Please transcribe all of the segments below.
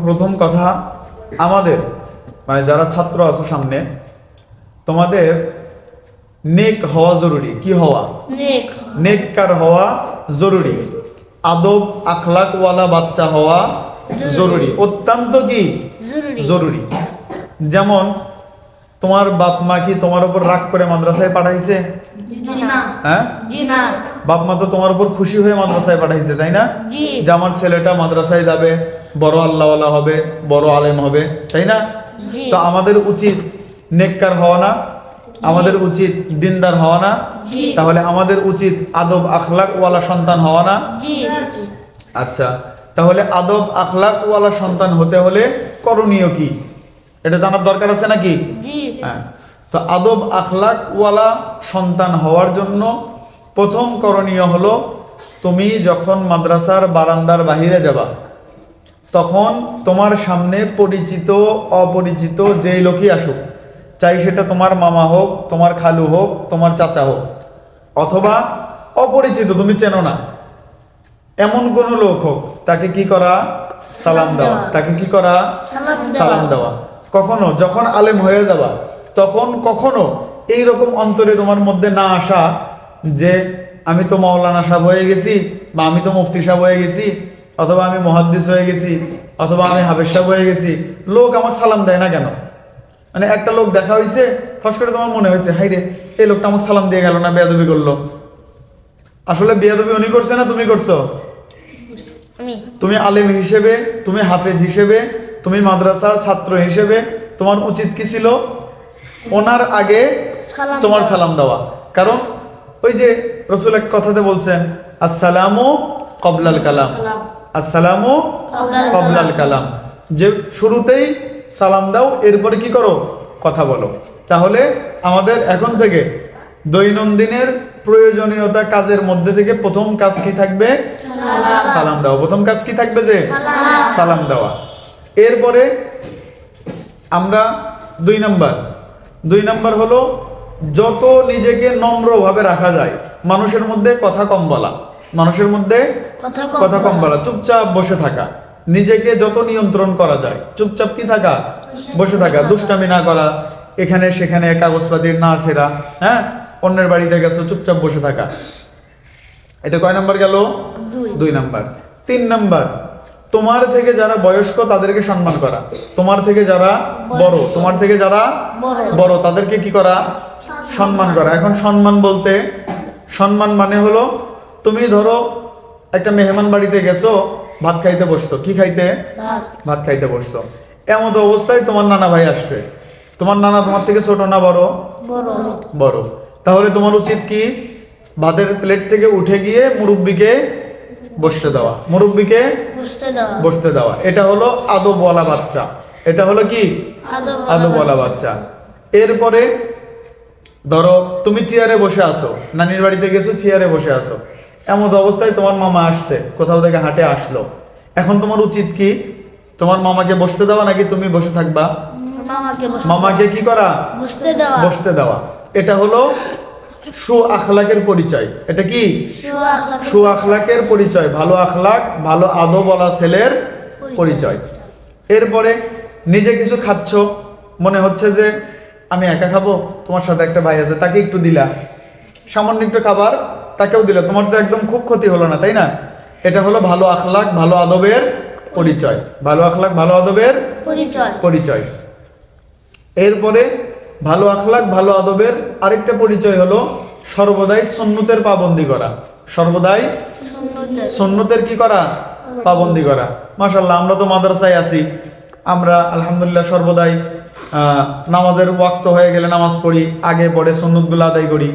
সর্বপ্রথম কথা আমাদের মানে যারা ছাত্র আছো সামনে তোমাদের নেক হওয়া জরুরি। কি হওয়া? নেক নেককার হওয়া জরুরি। আদব আখলাকওয়ালা বাচ্চা হওয়া জরুরি। অত্যন্ত কি? জরুরি। যেমন তোমার বাপ মা কি তোমার উপর রাগ করে মাদ্রাসায় পাঠাইছে? হ্যাঁ? বাপ মা তো তোমার উপর খুশি হয়ে মাদ্রাসায় পাঠাইছে তাই না? যে আমার ছেলেটা মাদ্রাসায় যাবে বড় আল্লাহওয়ালা হবে বড় আলেম হবে তাই না? তো আমাদের উচিত নেককার হওয়া না আমাদের উচিত দিনদার হওয়া না তাহলে আমাদের উচিত আদব আখলাকওয়ালা সন্তান হওয়া না। আচ্ছা তাহলে আদব আখলাকওয়ালা সন্তান হতে হলে করণীয় কি? এটা জানার দরকার আছে নাকি? হ্যাঁ তো আদব আখলাকওয়ালা সন্তান হওয়ার জন্য প্রথম করণীয় হলো তুমি যখন মাদ্রাসার বারান্দার বাহিরে যাবা তখন তোমার সামনে পরিচিত অপরিচিত যেই লোকই আসুক চাই সেটা তোমার মামা হোক তোমার খালু হোক তোমার চাচা হোক অথবা অপরিচিত তুমি চেনো না এমন কোন লোক হোক তাকে কি করা? সালাম দেওয়া। তাকে কি করা? সালাম দেওয়া। কখনো যখন আলেম হয়ে যাবা তখন কখনো এই রকম অন্তরে তোমার মধ্যে না আসা যে আমি তো মাওলানা সাহেব হয়ে গেছি বা আমি তো মুফতি সাহেব হয়ে গেছি অথবা আমি মহাদ্দিস হয়ে গেছি অথবা আমি হাবেজ সাহেব হয়ে গেছি লোক আমাকে সালাম দেয় না কেন? মানে একটা লোক দেখা হয়েছে ফস করে তোমার মনে হয়েছে হাই রে এই লোকটা আমাকে সালাম দিয়ে গেল না বেয়াদবি করল? আসলে বেয়াদবি উনি করছে না তুমি করছ? তুমি আলেম হিসেবে তুমি হাফেজ হিসেবে তুমি মাদ্রাসার ছাত্র হিসেবে তোমার উচিত কি ছিল? ওনার আগে তোমার সালাম দেওয়া। কারণ ওই যে রসুল এক কথাতে বলছেন আসসালামু কবলাল কালাম। আসসালামু কবলাল কালাম। যে শুরুতেই সালাম দাও এরপরে কি করো? কথা বলো। তাহলে আমাদের এখন থেকে দৈনন্দিনের প্রয়োজনীয়তা কাজের মধ্যে থেকে প্রথম কাজ কি থাকবে? সালাম। দেওয়া প্রথম কাজ কি থাকবে যে? সালাম দেওয়া। এরপরে আমরা দুই নাম্বার। দুই নাম্বার হলো যত নিজেকে নম্রভাবে রাখা যায় মানুষের মধ্যে কথা কম বলা মানুষের মধ্যে কথা কম বলা। চুপচাপ বসে থাকা নিজেকে যত নিয়ন্ত্রণ করা যায় চুপচাপ কি থাকা? বসে থাকা। দুষ্টামি না করা এখানে সেখানে কাগজপাতির না ছেঁড়া হ্যাঁ? অন্যের বাড়িতে গেছো চুপচাপ বসে থাকা। এটা কয় নাম্বার গেল? দুই। নাম্বার। তিন নাম্বার তোমার থেকে যারা বয়স্ক তাদেরকে সম্মান করা। তোমার থেকে যারা বড় তোমার থেকে যারা বড় তাদেরকে কি করা? সম্মান করা। এখন সম্মান বলতে সম্মান মানে হলো তুমি ধরো একটা মেহমান বাড়িতে গেছো ভাত খাইতে বসছো। কি খাইতে? ভাত। খাইতে বসছো। এমন অবস্থায় তোমার নানা ভাই আসছে। তোমার নানা তোমার থেকে ছোট না বড়? বড়। বড়। তাহলে তোমার উচিত কি? ভাতের প্লেট থেকে উঠে গিয়ে মুরব্বিকে বসতে দেওয়া। মুরব্বিকে বসতে দেওয়া। এটা হলো আদবওয়ালা বাচ্চা। এটা হলো কি? আদব বলা বাচ্চা। এরপরে ধরো তুমি চেয়ারে বসে আছো নানির বাড়িতে গেছো চেয়ারে বসে আছো। এমন অবস্থায় তোমার মামা আসছে কোথাও থেকে হাটে আসলো। এখন তোমার উচিত কি? তোমার মামাকে বসতে দেওয়া নাকি তুমি বসে থাকবা? মামাকে কি করা? বুঝতে দেওয়া। বসতে দেওয়া। এটা হলো সু আখলাকের পরিচয়। এটা কি? সু আখলাকের পরিচয়। ভালো আখলাক ভালো আদবলা ছেলের পরিচয়। এরপরে নিজে কিছু খাচ্ছ মনে হচ্ছে যে আমি একা খাব তোমার সাথে একটা ভাই আছে তাকে একটু দিলা। সামান্য একটু খাবার তাকেও দিলা। তোমার তো একদম খুব ক্ষতি হলো না তাই না? এটা হলো ভালো আখলাক ভালো আদবের পরিচয়। ভালো আখলাক ভালো আদবের পরিচয়। পরিচয়। এরপরে ভালো আখলাক ভালো আদবের আরেকটা পরিচয় হলো সর্বদাই সন্ন্যতের পাবন্দি করা। সর্বদাই সুন্নতের। সন্ন্যতের কি করা? পাবন্দি। করা। মাশাল্লাহ আমরা তো মাদ্রাসায় আছি। আমরা আলহামদুলিল্লাহ সর্বদাই নামাজের ওয়াক্ত হয়ে গেলে নামাজ পড়ি আগে পরে সন্ন্যতগুলো আদায় করি।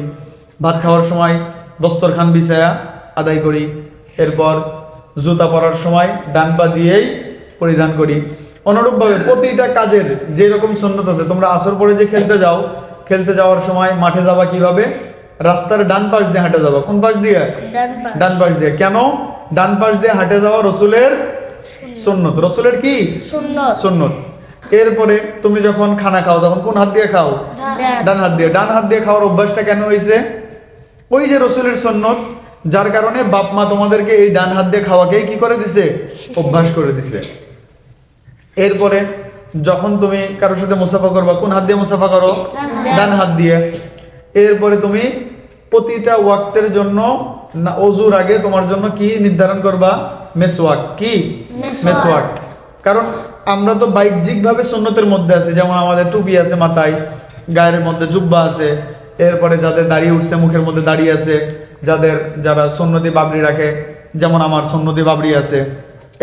ভাত খাওয়ার সময় দস্তরখান বিছায়া আদায় করি। এরপর জুতা পরার সময় ডান পা দিয়েই পরিধান করি। অনুরূপভাবে প্রতিটা কাজের যে রকম সন্ন্যত আছে তোমরা আসর পরে যে খেলতে যাও খেলতে যাওয়ার সময় মাঠে যাবা কীভাবে? রাস্তার ডান পাশ দিয়ে হাঁটে যাবা। কোন পাশ দিয়ে? ডান পাশ। দিয়ে। কেন? ডান পাশ দিয়ে হাঁটে যাওয়া রসুলের সুন্নত। রসুলের কি? সুন্নত। এরপরে তুমি যখন খানা খাও তখন কোন হাত দিয়ে খাও? ডান। হাত দিয়ে। ডান হাত দিয়ে খাওয়ার অভ্যাসটা কেন হয়েছে ওই যে রসুলের সুন্নত যার কারণে বাপ মা তোমাদেরকে এই ডান হাত দিয়ে খাওয়াকেই কি করে দিছে? অভ্যাস করে দিছে। এরপরে যখন তুমি কারোর সাথে মুসাফা করবা কোন হাত দিয়ে মুসাফা করো? ডান হাত দিয়ে। এরপরে তুমি প্রতিটা ওয়াক্তের জন্য না অজুর আগে তোমার জন্য কি নির্ধারণ করবা? মেসওয়াক। কি। মেসওয়াক। কারণ আমরা তো বাহ্যিকভাবে সুন্নতের মধ্যে আছি, যেমন আমাদের টুপি আছে মাথায়, গায়ের মধ্যে জুব্বা আছে, এরপরে যাদের দাড়ি উঠছে মুখের মধ্যে দাড়ি আছে, যাদের যারা সুন্নতি বাবরি রাখে, যেমন আমার সুন্নতি বাবরি আছে,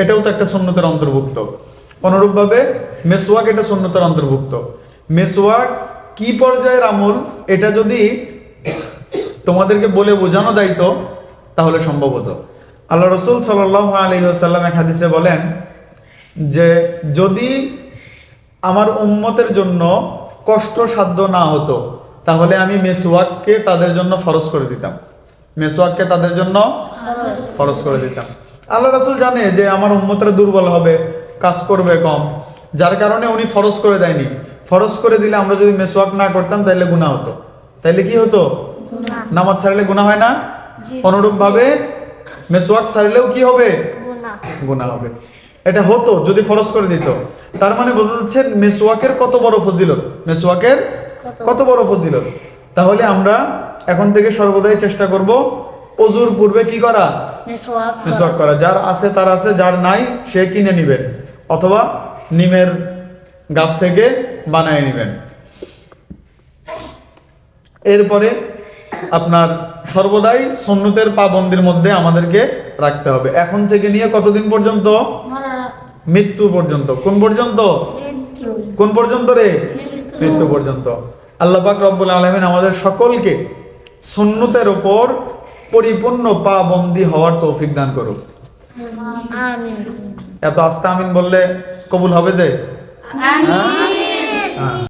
এটাও তো একটা সুন্নতের অন্তর্ভুক্ত। অনুরূপভাবে মেসওয়াক এটা সুন্নতের অন্তর্ভুক্ত। মেসওয়াক কি পর্যায়ের আমল, এটা যদি তোমাদেরকে বলে বোঝানো দায়িত্ব, তাহলে সম্ভবত। আল্লাহ রসুল সাল্লাহ আলহিহাসাল্লাম এক হাদিসে বলেন যে যদি আমার উম্মতের জন্য কষ্টসাধ্য না হতো তাহলে আমি মেসওয়াককে তাদের জন্য ফরজ করে দিতাম। মেসওয়াককে তাদের জন্য ফরজ করে দিতাম। আল্লাহ রাসুল জানে যে আমার উম্মতরা দুর্বল হবে কাজ করবে কম। যার কারণে উনি ফরজ করে দেয়নি। ফরজ করে দিলে আমরা যদি মেসওয়াক না করতাম তাহলে গুণা হতো। তাইলে কি হতো? নামাজ ছাড়লে গুণা হয় না? অনুরূপভাবে মেসওয়াক ছাড়লেও কি হবে? গুণা হবে। এটা হতো যদি ফরজ করে দিত। তার মানে বোঝা যাচ্ছে মেসওয়াকের কত বড় ফজিলত। মেসওয়াকের কত বড়? ফজিলত? তাহলে আমরা এখন থেকে সর্বদাই চেষ্টা করব অজুর পূর্বে কি করা? মিসওয়াক মেসওয়াক করা। যার আছে তার আছে যার নাই সে কিনে নেবেন। অথবা নিমের গাছ থেকে বানিয়ে নেবেন। এরপরে আপনার সর্বদাই সন্ন্যতের পাবন্দির মধ্যে আমাদেরকে রাখতে হবে। এখন থেকে নিয়ে কতদিন পর্যন্ত? মৃত্যু পর্যন্ত। কোন পর্যন্ত? কোন পর্যন্ত রে? মৃত্যু। পর্যন্ত। আল্লাহ পাক রব্বুল আলমিন আমাদের সকলকে সুন্নতের ওপর পরিপূর্ণ পা বন্দি হওয়ার তৌফিক দান করুক। এত আস্তে আমিন বললে কবুল হবে যে? হ্যাঁ? হ্যাঁ।